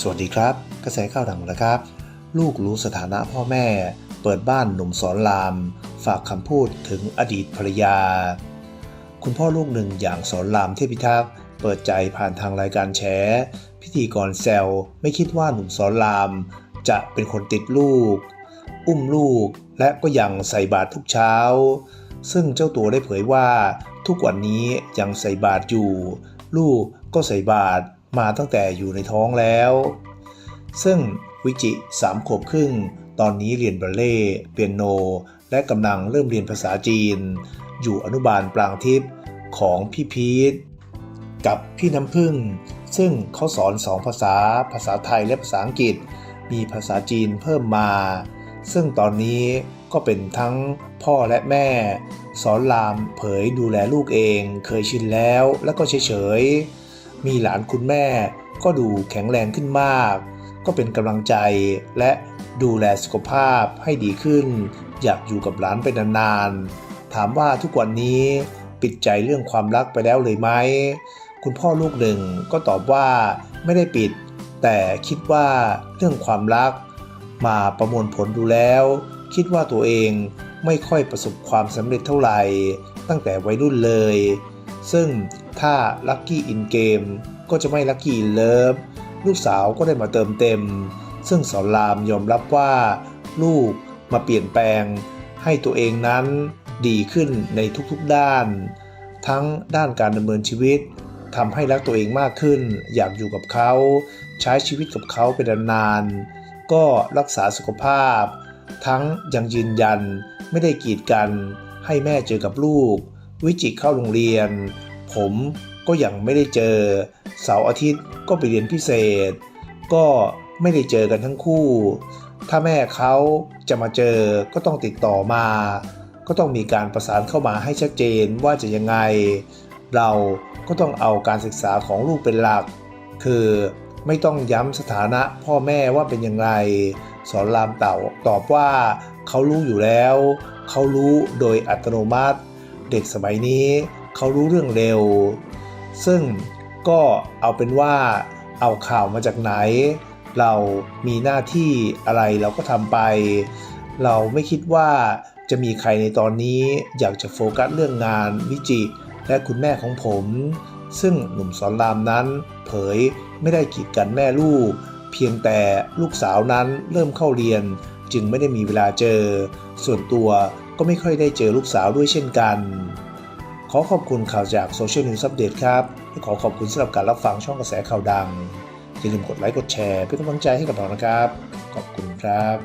สวัสดีครับ กระแสข่าวดังนะครับ ลูกรู้สถานะพ่อแม่ เปิดบ้านหนุ่มสอนราม ฝากคำพูดถึงอดีตภรรยา คุณพ่อลูกหนึ่งอย่างสอนรามเทพิทักษ์เปิดใจผ่านทางรายการแฉพิธีกรแซวไม่คิดว่าหนุ่มสอนราม จะเป็นคนติดลูก อุ้มลูกและก็ยังใส่บาตรทุกเช้า ซึ่งเจ้าตัวได้เผยว่า ทุกวันนี้ยังใส่บาตรอยู่ ลูกก็ใส่บาตร มาตั้งแต่อยู่ในท้องแล้ว ซึ่งวิจิสามขวบครึ่ง ตอนนี้เรียนบัลเล่เปียโน และกำลังเริ่มเรียนภาษาจีน อยู่อนุบาลปรางทิพย์ของพี่พีทกับพี่น้ำพึ่ง ซึ่งเขาสอนสองภาษา ภาษาไทยและภาษาอังกฤษ มีภาษาจีนเพิ่มมา ซึ่งตอนนี้ก็เป็นทั้งพ่อและแม่ สอนรามเผยดูแลลูกเอง เคยชินแล้วแล้วก็เฉยๆ มีหลานคุณแม่ก็ดูแข็งแรงขึ้นมาก ก็เป็นกำลังใจและดูแลสุขภาพให้ดีขึ้น อยากอยู่กับหลานไปนานๆ ถามว่าทุกวันนี้ปิดใจเรื่องความรักไปแล้วเลยไหม คุณพ่อลูกหนึ่งก็ตอบว่าไม่ได้ปิด แต่คิดว่าเรื่องความรัก มาประมวลผลดูแล้ว คิดว่าตัวเองไม่ค่อยประสบความสำเร็จเท่าไหร่ ตั้งแต่วัยรุ่นเลย ซึ่ง ถ้าลัคกี้อินเกมก็จะไม่ลัคกี้อินเลิฟลูกสาวก็ได้มาเติมเต็ม ซึ่งสอนรามยอมรับว่า ลูกมาเปลี่ยนแปลง ให้ตัวเองนั้นดีขึ้นในทุกๆด้าน ทั้งด้านการดำเนินชีวิตทำให้รักตัวเองมากขึ้น อยากอยู่กับเขา ใช้ชีวิตกับเขาเป็นนานๆก็รักษาสุขภาพ ทั้งยังยืนยันไม่ได้กีดกันให้แม่เจอกับลูก วิจิเข้าโรงเรียน ผมก็ยังไม่ได้เจอ เสาร์อาทิตย์ก็ไปเรียนพิเศษ ก็ไม่ได้เจอกันทั้งคู่ ถ้าแม่เขาจะมาเจอก็ต้องติดต่อมา ก็ต้องมีการประสานเข้ามาให้ชัดเจนว่าจะยังไง เราก็ต้องเอาการศึกษาของลูกเป็นหลัก คือไม่ต้องย้ำสถานะพ่อแม่ว่าเป็นยังไงสอนรามเต่าตอบว่าเขารู้อยู่แล้ว เขารู้โดยอัตโนมัติ เด็กสมัยนี้ เขารู้เรื่องเร็ว ซึ่งก็เอาเป็นว่าเอาข่าวมาจากไหน เรามีหน้าที่อะไรเราก็ทำไป เราไม่คิดว่าจะมีใครในตอนนี้อยากจะโฟกัสเรื่องงานวิจิ และคุณแม่ของผม ซึ่งหนุ่มสอนรามนั้น เผยไม่ได้กีดกันแม่ลูก เพียงแต่ลูกสาวนั้นเริ่มเข้าเรียน จึงไม่ได้มีเวลาเจอ ส่วนตัวก็ไม่ค่อยได้เจอลูกสาวด้วยเช่นกัน ขอขอบคุณข่าวจากโซเชียล News อัปเดตครับและขอขอบคุณสำหรับการรับฟังช่องกระแสข่าวดังอย่าลืมกดไลค์กดแชร์เป็นกำลังใจให้กับเรานะครับ ขอบคุณครับ